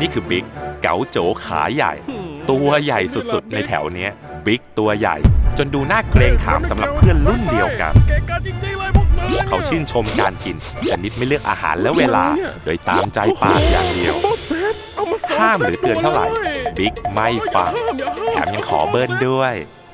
นี่คือบิ๊กเก๋าโจขาใหญ่ ตัวใหญ่สุดๆ ในแถวเนี้ยบิ๊กตัวใหญ่ จนดูน่าเกรงขามสำหรับเพื่อนรุ่นเดียวกัน เก่งกันจริงๆเลยพวกนายเขาชื่นชมการกิน ชนิดไม่เลือกอาหารและเวลา โดยตามใจปากอย่างเดียวอามาเซตเอามาสงห้ามหรือเตือนเท่าไหร่ ซตลยบิ๊กไม่ฟัง แถมยังขอเบิ้ลด้วย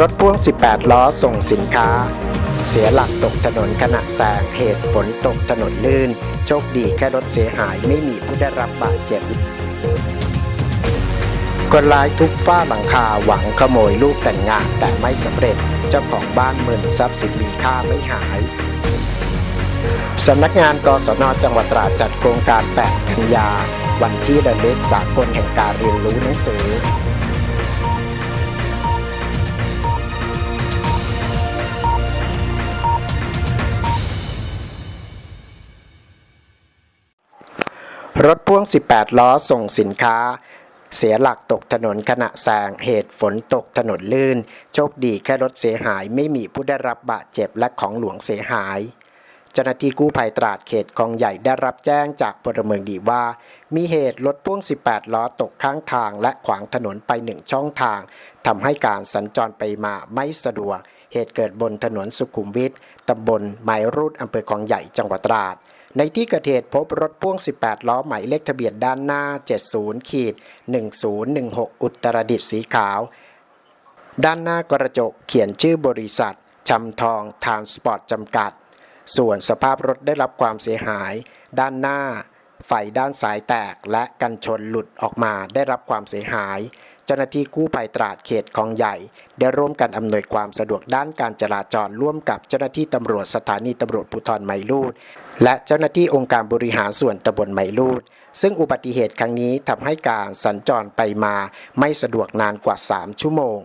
รถพ่วง 18 ล้อส่งสินค้า เสียหลักตกถนนขณะแซงเหตุฝนตกถนนลื่น โชคดีแค่รถเสียหายไม่มีผู้ได้รับบาดเจ็บคนร้ายทุบฝ้าหลังคาหวังขโมยลูกแต่งงานแต่ไม่สำเร็จ เจ้าของบ้านมึนทรัพย์สินมีค่าไม่หายสำนักงานกศนจังหวัดตราดจัดโครงการ 8 กันยา วันที่ระลึกสากลแห่งการเรียนรู้หนังสือ รถพ่วง 18 ล้อส่งสินค้า เสียหลักตกถนนขณะแซงเหตุฝนตกถนนลื่น โชคดีแค่รถเสียหายไม่มีผู้ได้รับบาดเจ็บและของหลวงเสียหาย เจ้าหน้าที่กู้ภัยตราดเขตคลองใหญ่ได้รับแจ้งจากพลเมืองดีว่า มีเหตุรถพ่วง 18 ล้อตกข้างทางและขวางถนนไปหนึ่งช่องทางทำให้การสัญจรไปมาไม่สะดวก เหตุเกิดบนถนนสุขุมวิทตำบลไมรูดอำเภอคลองใหญ่จังหวัดตราด ในที่เกิดเหตุพบรถพ่วง 18 ล้อหมายเลขทะเบียนด้านหน้า 70ขีด1016 อุตรดิตถ์สีขาว ด้านหน้ากระจกเขียนชื่อบริษัทชำทองทานสปอร์ตจำกัด ส่วนสภาพรถได้รับความเสียหาย ด้านหน้า ไฟด้านซ้ายแตกและกันชนหลุดออกมาได้รับความเสียหาย เจ้าหน้าที่กู้ภัยตราดเขตคลองใหญ่ ได้ร่วมกันอำนวยความสะดวกด้านการจราจรร่วมกับเจ้าหน้าที่ตำรวจสถานีตำรวจภูธรไมลูด และเจ้าหน้าที่องค์การบริหารส่วนตำบลไมลูด ซึ่งอุบัติเหตุครั้งนี้ทำให้การสัญจรไปมาไม่สะดวกนานกว่า 3 ชั่วโมง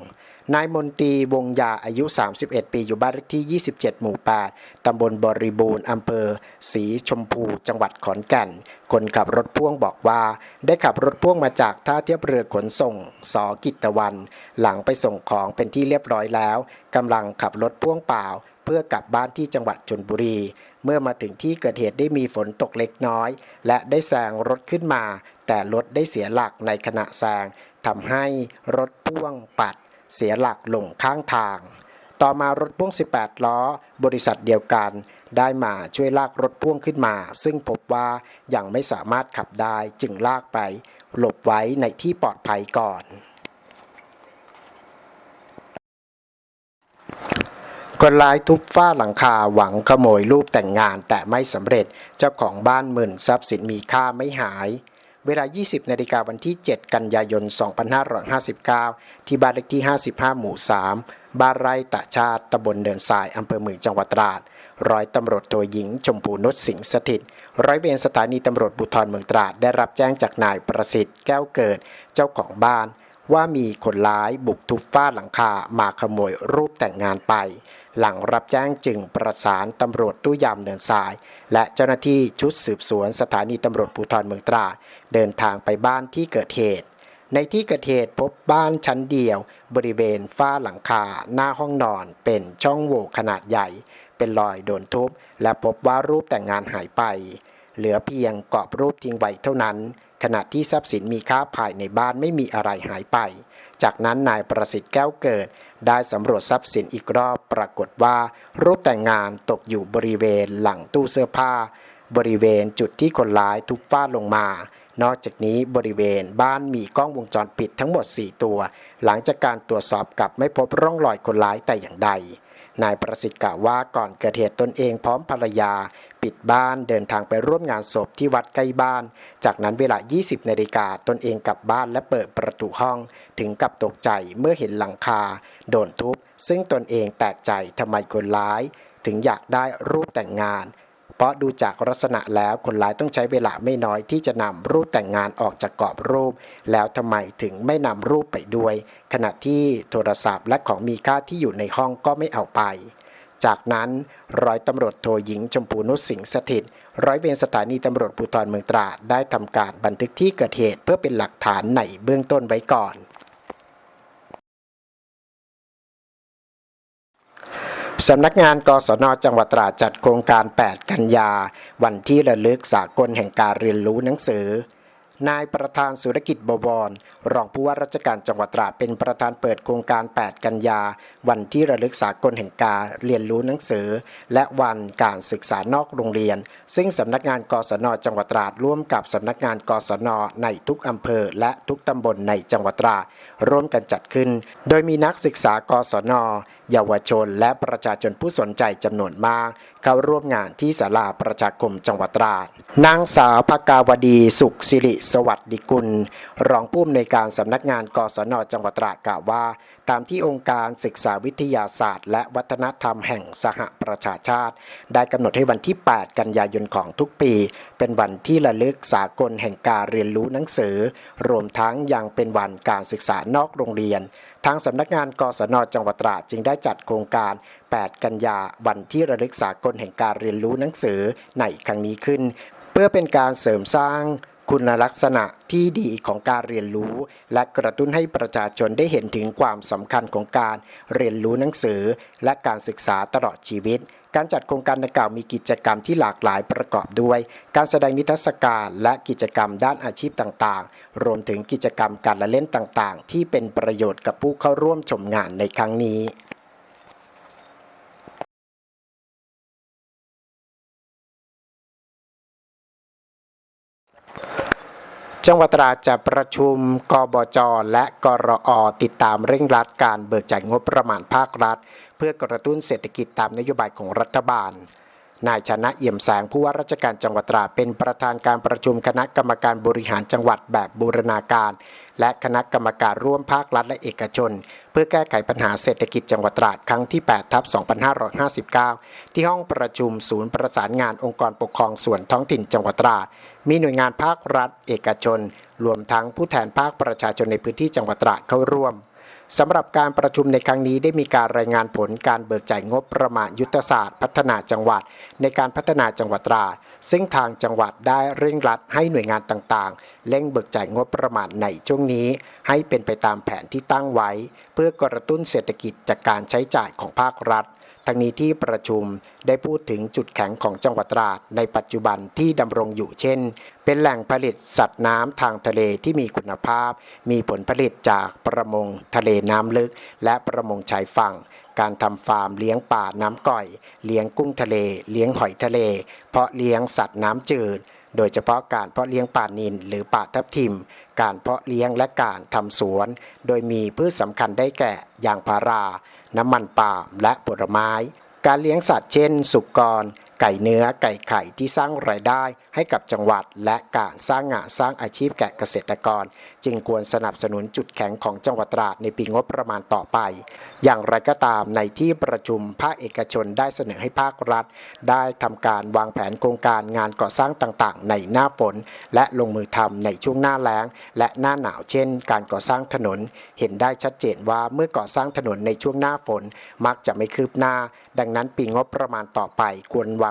นายมนตรีวงยาอายุ 31 ปีอยู่บ้านเลขที่ 27 หมู่ 8 ตำบลบริบูรณ์อำเภอศรีชมพู จังหวัดขอนแก่น คนขับรถพ่วงบอกว่า ได้ขับรถพ่วงมาจากท่าเทียบเรือขนส่งสอกิตตะวัน หลังไปส่งของเป็นที่เรียบร้อยแล้วกำลังขับรถพ่วงเปล่า เพื่อกลับบ้านที่จังหวัดชนบุรี เมื่อมาถึงที่เกิดเหตุได้มีฝนตกเล็กน้อย และได้แซงรถขึ้นมา แต่รถได้เสียหลักในขณะแซงทำให้รถพ่วงปัด เสียหลักลงข้างทาง ต่อมารถพ่วง 18 ล้อ บริษัทเดียวกัน ได้มาช่วยลากรถพ่วงขึ้นมา ซึ่งพบว่ายังไม่สามารถขับได้จึงลากไป หลบไว้ในที่ปลอดภัยก่อน คนร้ายทุบฝ้าหลังคาหวังขโมยรูปแต่งงานแต่ไม่สำเร็จ เจ้าของบ้านหมื่นทรัพย์สินมีค่าไม่หาย เวลา 20นาฬิกาวันที่ 7 กันยายน 2559 ที่บ้านเลขที่ 55 หมู่ 3 บ้านไร่ตะชาติตำบลเนินทรายอำเภอเมืองจังหวัดตราด ร้อยตำรวจโทหญิง ชมพูนุชสิงห์สถิต ร้อยเวรสถานีตำรวจภูธรเมืองตราดได้รับแจ้งจากนายประสิทธิ์แก้วเกิด เจ้าของบ้าน ว่ามีคนร้ายบุกทุบฝ้าหลังคามาขโมยรูปแต่งงานไป หลังรับแจ้งจึงประสานตำรวจตู้ยามเนินทราย และเจ้าหน้าที่ชุดสืบสวนสถานีตำรวจภูธรเมืองตราดเดินทางไปบ้านที่เกิดเหตุ ในที่เกิดเหตุพบบ้านชั้นเดียว บริเวณฝ้าหลังคาหน้าห้องนอน เป็นช่องโหว่ขนาดใหญ่ เป็นรอยโดนทุบ และพบว่ารูปแต่งงานหายไป เหลือเพียงกรอบรูปทิ้งไว้เท่านั้น ขณะที่ทรัพย์สินมีค่าภายในบ้านไม่มีอะไรหายไป จากนั้นนายประสิทธิ์แก้วเกิด ได้สำรวจทรัพย์สินอีกรอบปรากฏว่า รูปแต่งงานตกอยู่บริเวณหลังตู้เสื้อผ้า บริเวณจุดที่คนร้ายทุบฝ้าลงมา นอกจากนี้บริเวณบ้านมีกล้องวงจรปิดทั้งหมด 4 ตัว หลังจากการตรวจสอบกลับไม่พบร่องรอยคนร้ายแต่อย่างใด นายประสิทธิ์กล่าวว่าก่อนเกิดเหตุตนเองพร้อมภรรยา ปิดบ้านเดินทางไปร่วมงานศพที่วัดใกล้บ้าน จากนั้นเวลา 20 นาฬิกาตนเองกลับบ้านและเปิดประตูห้อง ถึงกับตกใจเมื่อเห็นหลังคา โดนทุบ ซึ่งตนเองแปลกใจทำไมคนร้าย ถึงอยากได้รูปแต่งงาน เพราะดูจากลักษณะแล้วคนร้ายต้องใช้เวลาไม่น้อยที่จะนำรูปแต่งงานออกจากกรอบรูป แล้วทำไมถึงไม่นำรูปไปด้วย ขณะที่โทรศัพท์และของมีค่าที่อยู่ในห้องก็ไม่เอาไป จากนั้นร้อยตำรวจโทหญิงชมพูนุชสิงห์สถิตร้อยเวรสถานีตำรวจภูธรเมืองตราดได้ทำการบันทึกที่เกิดเหตุเพื่อเป็นหลักฐานในเบื้องต้นไว้ก่อน สำนักงานกศนจังหวัดตราดจัดโครงการ 8 กันยา วันที่ระลึกสากลแห่งการเรียนรู้หนังสือ นายประธานสุรกิจบวร รองผู้ว่าราชการจังหวัดตราดเป็นประธานเปิดโครงการ 8 กันยา วันที่ระลึกสากลแห่งการเรียนรู้หนังสือ และวันการศึกษานอกโรงเรียน ซึ่งสำนักงานกศนจังหวัดตราดร่วมกับสำนักงานกศนในทุกอำเภอและทุกตำบลในจังหวัดตราดร่วมกันจัดขึ้น โดยมีนักศึกษากศนเยาวชน และประชาชนผู้สนใจจำนวนมาก เข้าร่วมงานที่ศาลาประชาคมจังหวัดตราด นางสาวภกาวดีสุขสิริสวัสดิกุล รองผู้อำนวยการสำนักงานกศนจังหวัดตราดกล่าวว่า ตามที่องค์การศึกษาวิทยาศาสตร์ และวัฒนธรรมแห่งสหประชาชาติ ได้กำหนดให้วันที่ 8 กันยายนของทุกปี เป็นวันที่ระลึกสากลแห่งการเรียนรู้หนังสือ รวมทั้งยังเป็นวันการศึกษานอกโรงเรียนทางสำนักงานกศนจังหวัดตราดจึงได้จัดโครงการ 8 กันยาวันที่ระลึกสากลแห่งการเรียนรู้หนังสือในครั้งนี้ขึ้น เพื่อเป็นการเสริมสร้างคุณลักษณะที่ดีของการเรียนรู้ และกระตุ้นให้ประชาชนได้เห็นถึงความสำคัญของการเรียนรู้หนังสือ และการศึกษาตลอดชีวิต การจัดโครงการดังกล่าวมีกิจกรรมที่หลากหลายประกอบด้วย การแสดงนิทรรศการและกิจกรรมด้านอาชีพต่างๆ รวมถึงกิจกรรมการละเล่นต่างๆ ที่เป็นประโยชน์กับผู้เข้าร่วมชมงานในครั้งนี้ จังหวัดตราดจะประชุมกบจ และกรอติดตามเร่งรัดการเบิกจ่ายงบประมาณภาครัฐ เพื่อกระตุ้นเศรษฐกิจตามนโยบายของรัฐบาล นายชนะเอี่ยมแสงผู้ว่าราชการจังหวัดตราดเป็นประธานการประชุมคณะกรรมการบริหารจังหวัดแบบบูรณาการ และคณะกรรมการร่วมภาครัฐและเอกชน เพื่อแก้ไขปัญหาเศรษฐกิจจังหวัดตราดครั้งที่8ทับ2559 ที่ห้องประชุมศูนย์ประสานงานองค์กรปกครองส่วนท้องถิ่นจังหวัดตราด มีหน่วยงานภาครัฐ เอกชน รวมทั้งผู้แทนภาคประชาชนในพื้นที่จังหวัดตราดเข้าร่วมสำหรับการประชุมในครั้งนี้ได้มีการรายงานผลการเบิกจ่ายงบประมาณยุทธศาสตร์ พัฒนาจังหวัด ในการพัฒนาจังหวัดตราดซึ่งทางจังหวัดได้เร่งรัดให้หน่วยงานต่างๆเร่งเบิกจ่ายงบประมาณในช่วงนี้ ให้เป็นไปตามแผนที่ตั้งไว้ เพื่อกระตุ้นเศรษฐกิจจากการใช้จ่ายของภาครัฐ ทั้งนี้ที่ประชุมได้พูดถึงจุดแข็งของจังหวัดตราดในปัจจุบันที่ดำรงอยู่เช่น เป็นแหล่งผลิตสัตว์น้ำทางทะเลที่มีคุณภาพ มีผลผลิตจากประมงทะเลน้ำลึก และประมงชายฝั่งการทำฟาร์มเลี้ยงป่าน้ำก่อย เลี้ยงกุ้งทะเล เลี้ยงหอยทะเล เพาะเลี้ยงสัตว์น้ำจืด โดยเฉพาะการเพาะเลี้ยงป่านิลหรือป่าทับทิม การเพาะเลี้ยงและการทำสวน โดยมีพืชสำคัญได้แก่ยางพารา น้ำมันปาล์มและผลไม้ การเลี้ยงสัตว์เช่น สุกร ไก่เนื้อไก่ไข่ที่สร้างรายได้ให้กับจังหวัด และการสร้างงานสร้างอาชีพแก่เกษตรกร จึงควรสนับสนุนจุดแข็งของจังหวัดตราดในปีงบประมาณต่อไป อย่างไรก็ตามในที่ประชุมภาคเอกชนได้เสนอให้ภาครัฐ ได้ทำการวางแผนโครงการงานก่อสร้างต่างๆ ในหน้าฝน และลงมือทำในช่วงหน้าแล้ง และหน้าหนาวเช่น การก่อสร้างถนน เห็นได้ชัดเจนว่าเมื่อก่อสร้างถนนในช่วงหน้าฝน มักจะไม่คืบหน้า ดังนั้นปีงบประมาณต่อไปควรวาง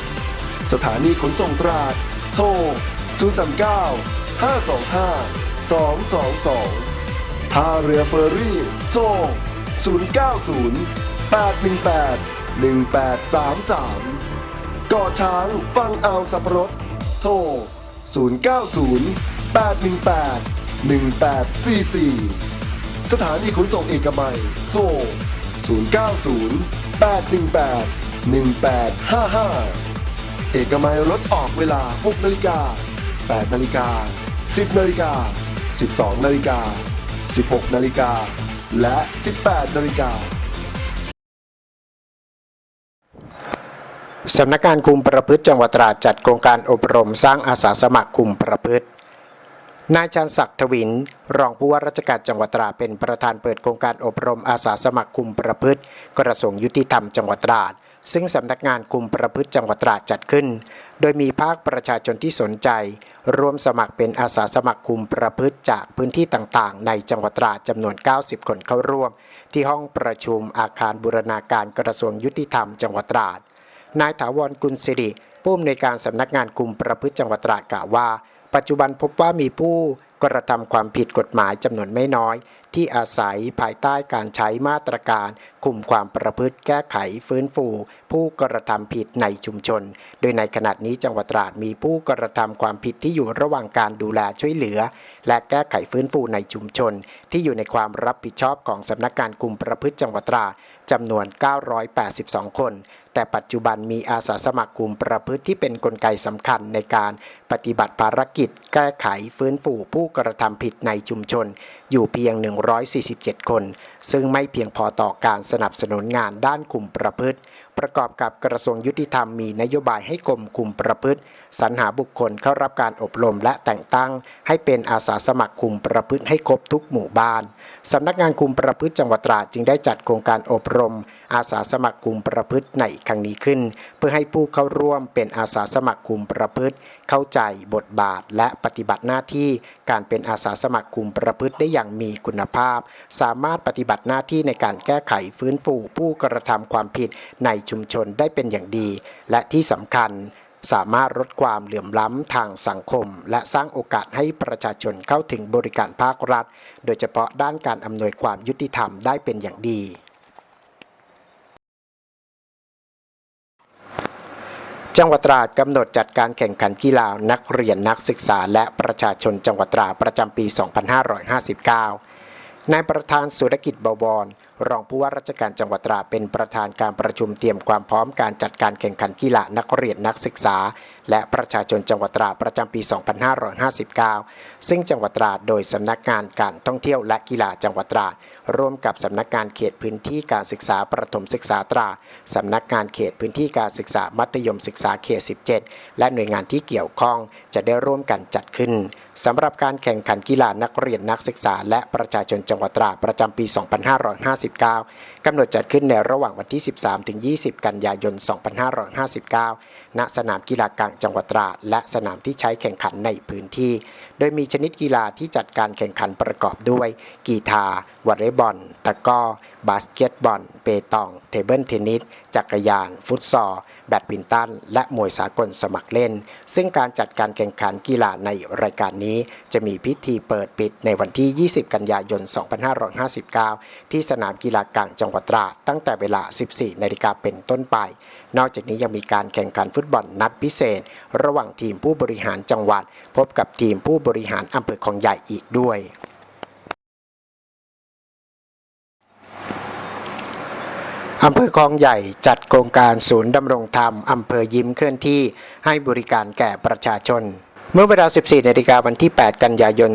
สถานีขนส่งตราด โทร 039 525 222 ท่าเรือเฟอร์รี่ โทร 090 818 1833เกาะช้างฟังเอาสับปะรด โทร 090 818 1844 สถานีขนส่งเอกมัย โทร 090 818 1855 เอกมัยรถออกเวลา 6 นาฬิกา 8 นาฬิกา 10 นาฬิกา 12 นาฬิกา 16 นาฬิกา และ 18 นาฬิกาสำนักงานคุมประพฤติจังหวัดตราดจัดโครงการอบรมสร้างอาสาสมัครคุมประพฤติ นายชันศักดิ์ทวิน รองผู้ว่าราชการจังหวัดตราดเป็นประธานเปิดโครงการอบรมอาสาสมัครคุมประพฤติ กระทรวงยุติธรรมจังหวัดตราด ซึ่งสำนักงานคุมประพฤติจังหวัดตราดจัดขึ้น โดยมีภาคประชาชนที่สนใจ ร่วมสมัครเป็นอาสาสมัครคุมประพฤติจากพื้นที่ต่างๆ ในจังหวัดตราดจำนวน 90 คนเข้าร่วม ที่ห้องประชุมอาคารบูรณาการกระทรวงยุติธรรมจังหวัดตราด นายถาวรกุลสิริผู้อำนวยการสำนักงานคุมประพฤติจังหวัดตราดกล่าวว่า ปัจจุบันพบว่ามีผู้กระทำความผิดกฎหมายจำนวนไม่น้อย ที่อาศัยภายใต้การใช้มาตรการ คุมความประพฤติแก้ไขฟื้นฟู ผู้กระทำผิดในชุมชน โดยในขณะนี้จังหวัดตราดมีผู้กระทำความผิดที่อยู่ระหว่างการดูแลช่วยเหลือ และแก้ไขฟื้นฟูในชุมชน ที่อยู่ในความรับผิดชอบของสำนักงานคุมประพฤติจังหวัดตราด จำนวน 982 คน แต่ปัจจุบันมีอาสาสมัครกลุ่มประพฤติที่เป็นนกลไกสำคัญในการปฏิบัติภารกิจ แก้ไขฟื้นฟูผู้กระทำผิดในชุมชน อยู่เพียง 147 คน ซึ่งไม่เพียงพอต่อการสนับสนุนงานด้านกลุ่มประพฤติ ประกอบกับกระทรวงยุติธรรมมีนโยบายให้กรมคุมประพฤติ สรรหาบุคคลเข้ารับการอบรมและแต่งตั้ง ให้เป็นอาสาสมัครคุมประพฤติให้ครบทุกหมู่บ้านสำนักงานคุมประพฤติจังหวัดตราดจึงได้จัดโครงการอบรม อาสาสมัครคุมประพฤติในครั้งนี้ขึ้น เพื่อให้ผู้เข้าร่วมเป็นอาสาสมัครคุมประพฤติ เข้าใจบทบาทและปฏิบัติหน้าที่ การเป็นอาสาสมัครคุมประพฤติได้อย่างมีคุณภาพ สามารถปฏิบัติหน้าที่ในการแก้ไขฟื้นฟูผู้กระทำความผิดในชุมชนได้เป็นอย่างดี และที่สำคัญสามารถลดความเหลื่อมล้ำทางสังคม และสร้างโอกาสให้ประชาชนเข้าถึงบริการภาครัฐ โดยเฉพาะด้านการอำนวยความยุติธรรมได้เป็นอย่างดี จังหวัดตราดกำหนดจัดการแข่งขันกีฬานักเรียนนักศึกษา และประชาชนจังหวัดตราดประจำปี 2559 นายประธานสุรกิจบวรรองผู้ว่าราชการจังหวัดตราดเป็นประธานการประชุมเตรียมความพร้อมการจัดการแข่งขันกีฬานักเรียนนักศึกษา และประชาชนจังหวัดตราดประจำปี 2559 ซึ่งจังหวัดตราดโดยสำนักงานการท่องเที่ยวและกีฬาจังหวัดตราดร่วมกับสำนักงานเขตพื้นที่การศึกษาประถมศึกษาตราสำนักงานเขตพื้นที่การศึกษามัธยมศึกษาเขต 17 และหน่วยงานที่เกี่ยวข้องจะได้ร่วมกันจัดขึ้นสำหรับการแข่งขันกีฬานักเรียนนักศึกษา และประชาชนจังหวัดตราดประจำปี 2559 กำหนดจัดขึ้นในระหว่างวันที่ 13-20 กันยายน 2559 ณ สนามกีฬากลางจังหวัดตราดและสนามที่ใช้แข่งขันในพื้นที่ โดยมีชนิดกีฬาที่จัดการแข่งขันประกอบด้วย กีฬาวอลเลย์บอล ตะก้อ บาสเกตบอล เปตอง เทเบิลเทนนิส จักรยาน ฟุตซอล แบดมินตัน และมวยสากลสมัครเล่น ซึ่งการจัดการแข่งขันกีฬาในรายการนี้ จะมีพิธีเปิดปิดในวันที่ 20 กันยายน 2559 ที่สนามกีฬากลางจังหวัดตราดตั้งแต่เวลา 14 นาฬิกาเป็นต้นไป นอกจากนี้ยังมีการแข่งขันฟุตบอลนัดพิเศษ ระหว่างทีมผู้บริหารจังหวัด พบกับทีมผู้บริหารอำเภอคลองใหญ่อีกด้วย อำเภอคลองใหญ่จัดโครงการศูนย์ดำรงธรรมอำเภอยิ้มเคลื่อนที่ให้บริการแก่ประชาชน เมื่อเวลา 14นาฬิกาวันที่ 8 กันยายน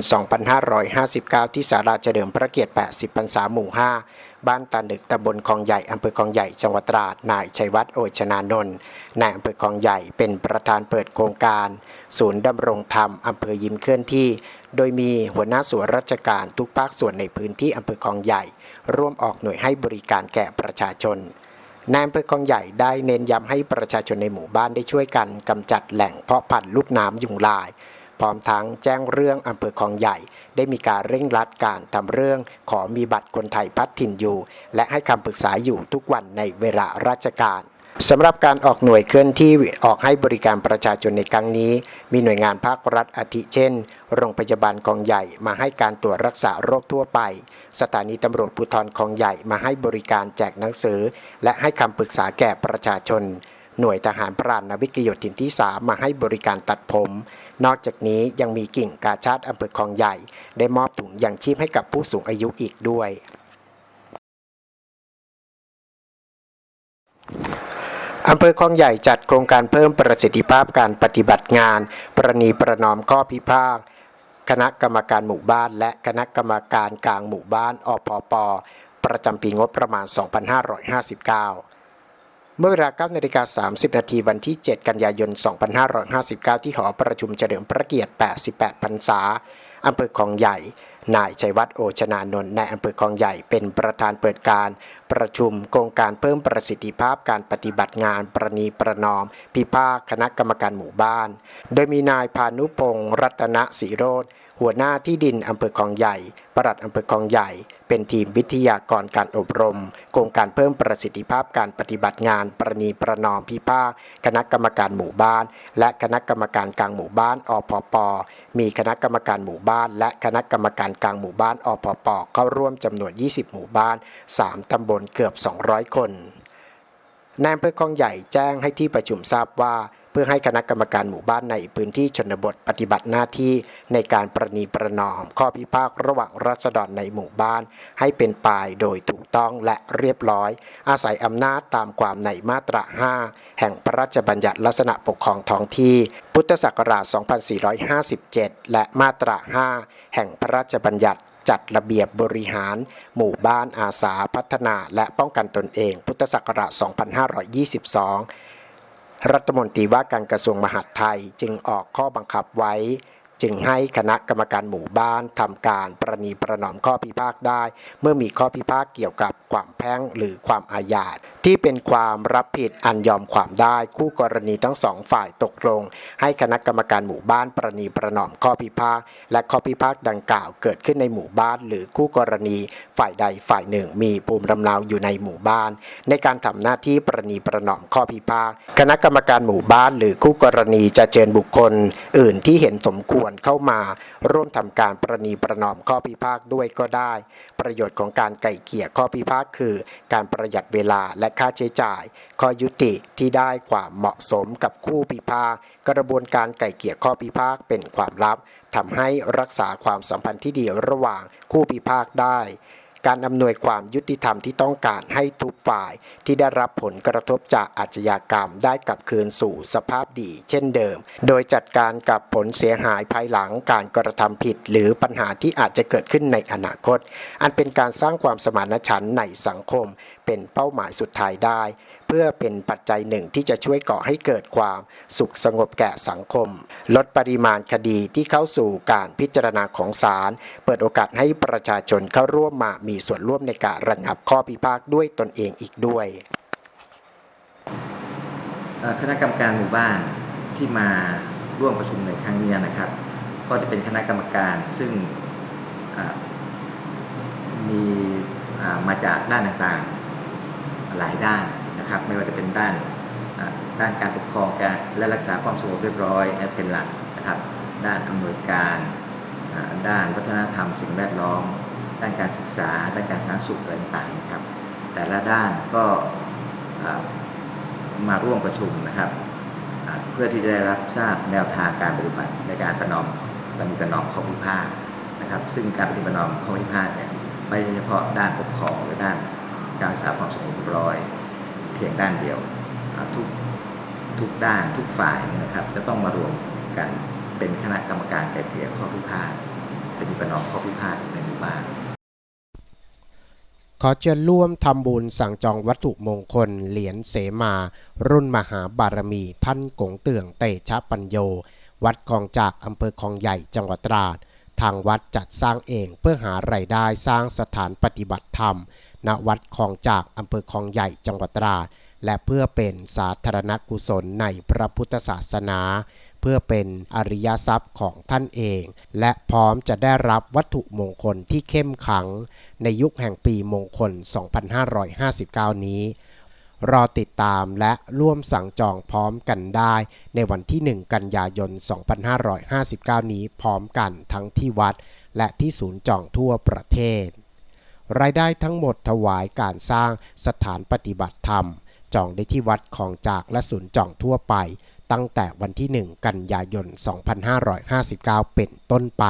2559 ที่ศาลาเฉลิมพระเกียรติ 80 พรรษาหมู่ 5 บ้านตาดึกตำบลคลองใหญ่อำเภอคลองใหญ่จังหวัดตราด นายชัยวัฒน์โอชนานนท์นายอำเภอคลองใหญ่เป็นประธานเปิดโครงการ ศูนย์ดำรงธรรมอำเภอยิ้มเคลื่อนที่ โดยมีหัวหน้าส่วนราชการทุกภาคส่วนในพื้นที่อำเภอคลองใหญ่ ร่วมออกหน่วยให้บริการแก่ประชาชนนายอำเภอคลองใหญ่ได้เน้นย้ำให้ประชาชนในหมู่บ้านได้ช่วยกันกำจัดแหล่งเพาะพันธุ์ลูกน้ำยุงลาย พร้อมทั้งแจ้งเรื่องอำเภอคลองใหญ่ ได้มีการเร่งรัดการทำเรื่องขอมีบัตรคนไทยพัดถิ่นอยู่ และให้คำปรึกษาอยู่ทุกวันในเวลาราชการ สำหรับการออกหน่วยเคลื่อนที่ออกให้บริการประชาชนในครั้งนี้ มีหน่วยงานภาครัฐอาทิเช่น โรงพยาบาลคลองใหญ่มาให้การตรวจรักษาโรคทั่วไป สถานีตำรวจภูธรคลองใหญ่มาให้บริการแจกหนังสือ และให้คำปรึกษาแก่ประชาชน หน่วยทหารพรานนาวิกโยธินที่ 3 มาให้บริการตัดผม นอกจากนี้ยังมีกิ่งกาชาติอำเภอคลองใหญ่ ได้มอบถุงยางชีพให้กับผู้สูงอายุอีกด้วย อำเภอคลองใหญ่จัดโครงการเพิ่มประสิทธิภาพการปฏิบัติงาน ประนีประนอมข้อพิพาทคณะกรรมการหมู่บ้าน และคณะกรรมการกลางหมู่บ้านอพปประจำปีงบประมาณ 2559 เมื่อเวลา9นาฬิกา30 นาทีวันที่ 7 กันยายน 2559 ที่หอประชุมเฉลิมพระเกียรติ 88 พรรษาอำเภอคลองใหญ่ นายชัยวัฒน์โอชนานนท์ในายอำเภอคลองใหญ่เป็นประธานเปิดการ ประชุมโครงการเพิ่มประสิทธิภาพการปฏิบัติงานประนีประนอม พิพาคณะกรรมการหมู่บ้าน โดยมีนายพานุพงศ์รัตนศรีโรธ หัวหน้าที่ดินอำเภอคลองใหญ่ ปลัดอำเภอคลองใหญ่ เป็นทีมวิทยากรการอบรม โครงการเพิ่มประสิทธิภาพการปฏิบัติงาน ประนีประนอมพิพาทคณะกรรมการหมู่บ้าน และคณะกรรมการกลางหมู่บ้านอพปมีคณะกรรมการหมู่บ้าน และคณะกรรมการกลางหมู่บ้านอพปเข้าร่วมจำนวน 20 หมู่บ้าน 3 ตำบลเกือบ 200 คนนายอำเภอคลองใหญ่แจ้งให้ที่ประชุมทราบว่า พื่อให้คณะกรรมการหมู่บ้านในพื้นที่ชนบทปฏิบัติหน้าที่ในการประนีประนอม ข้อพิพาทระหว่างรัษฎรในหมู่บ้าน ให้เป็นไปโดยถูกต้องและเรียบร้อย อาศัยอำนาจตามความในมาตรา 5 แห่งพระราชบัญญัติลักษณะปกครองท้องที่ พุทธศักราช 2457 และมาตรา 5 แห่งพระราชบัญญัติจัดระเบียบบริหาร หมู่บ้านอาสาพัฒนาและป้องกันตนเอง พุทธศักราช 2522 รัฐมนตรีว่าการกระทรวงมหาดไทยจึงออกข้อบังคับไว้ จึงให้คณะกรรมการหมู่บ้านทำการประนีประนอมข้อพิพาทได้ เมื่อมีข้อพิพาทเกี่ยวกับความแพ่งหรือความอาญาที่เป็นความรับผิดอันยอมความได้คู่กรณีทั้งสองฝ่ายตกลง ให้คณะกรรมการหมู่บ้านประนีประนอมข้อพิพาทและข้อพิพาทดังกล่าวเกิดขึ้นในหมู่บ้าน หรือคู่กรณีฝ่ายใดฝ่ายหนึ่ง มีภูมิลำเนาอยู่ในหมู่บ้าน ในการทำหน้าที่ประนีประนอมข้อพิพาทคณะกรรมการหมู่บ้าน หรือคู่กรณีจะเชิญบุคคล อื่นที่เห็นสมควรเข้ามาร่วมทำการประนีประนอมข้อพิพาทด้วยก็ได้ ประโยชน์ของการไก่เกี่ยข้อพิพาทคือ การประหยัดเวลาและค่าใช้จ่าย ข้อยุติที่ได้ความเหมาะสมกับคู่พิพาทกระบวนการไก่เกี่ยข้อพิพาทเป็นความลับทำให้รักษาความสัมพันธ์ที่ดีระหว่างคู่พิพาทได้ การอำนวยความยุติธรรมที่ต้องการให้ทุกฝ่ายที่ได้รับผลกระทบจากอาชญากรรมได้กลับคืนสู่สภาพดี เช่นเดิม โดยจัดการกับผลเสียหายภายหลังการกระทำผิด หรือปัญหาที่อาจจะเกิดขึ้นในอนาคต อันเป็นการสร้างความสมานฉันท์ในสังคม เป็นเป้าหมายสุดท้ายได้ เพื่อเป็นปัจจัยหนึ่งที่จะช่วยก่อให้เกิดความสุขสงบแก่สังคม ลดปริมาณคดีที่เข้าสู่การพิจารณาของศาลเปิดโอกาสให้ประชาชนเข้าร่วมมามีส่วนร่วมในการระงับข้อพิพาทด้วยตนเองอีกด้วยคณะกรรมการหมู่บ้านที่มาร่วมประชุมในครั้งนี้นะครับ ก็จะเป็นคณะกรรมการซึ่งมีมาจากด้านต่างๆหลายด้าน นะครับ ไม่ว่าจะเป็นด้านด้านการปกครองการและรักษาความสงบเรียบร้อยเป็นหลักนะครับ ด้านอำนวยการด้านวัฒนธรรมสิ่งแวดล้อม ด้านการศึกษา ด้านการสาธารณสุขต่างๆนะครับ แต่ละด้านก็มาร่วมประชุมนะครับ เพื่อที่จะได้รับทราบแนวทางการปฏิบัติในการประนอมปฏิประนอมข้อพิพาทนะครับ ซึ่งการปฏิประนอมข้อพิพาทเนี่ยไม่เฉพาะด้านปกครองหรือด้านการรักษาความสงบเรียบร้อย เพียงด้านเดียวทุกทุกด้านทุกฝ่ายนะครับ จะต้องมารวมกันเป็นคณะกรรมการไกล่เกลี่ยข้อพิพาทเปฏิประนอมข้อพิพาทในหมู่บ้านขอเชิญร่วมทำบุญสั่งจองวัตถุมงคล เหรียญเสมา รุ่นมหาบารมี ท่านกงเตื่องเตชะปัญโย วัดคลองจากอำเภอคลองใหญ่จังหวัดตราด ทางวัดจัดสร้างเองเพื่อหารายได้สร้างสถานปฏิบัติธรรม ณวัดคลองจากอำเภอคลองใหญ่จังหวัดตราดและเพื่อเป็นสาธารณกุศลในพระพุทธศาสนา เพื่อเป็นอริยทรัพย์ของท่านเอง และพร้อมจะได้รับวัตถุมงคลที่เข้มขัง ในยุคแห่งปีมงคล 2559 นี้ รอติดตามและร่วมสั่งจองพร้อมกันได้ ในวันที่ 1 กันยายน 2559 นี้พร้อมกันทั้งที่วัด และที่ศูนย์จองทั่วประเทศ รายได้ทั้งหมดถวายการสร้างสถานปฏิบัติธรรม จองได้ที่วัดของจากและศูนย์จองทั่วไป ตั้งแต่วันที่ 1 กันยายน 2559 เป็นต้นไป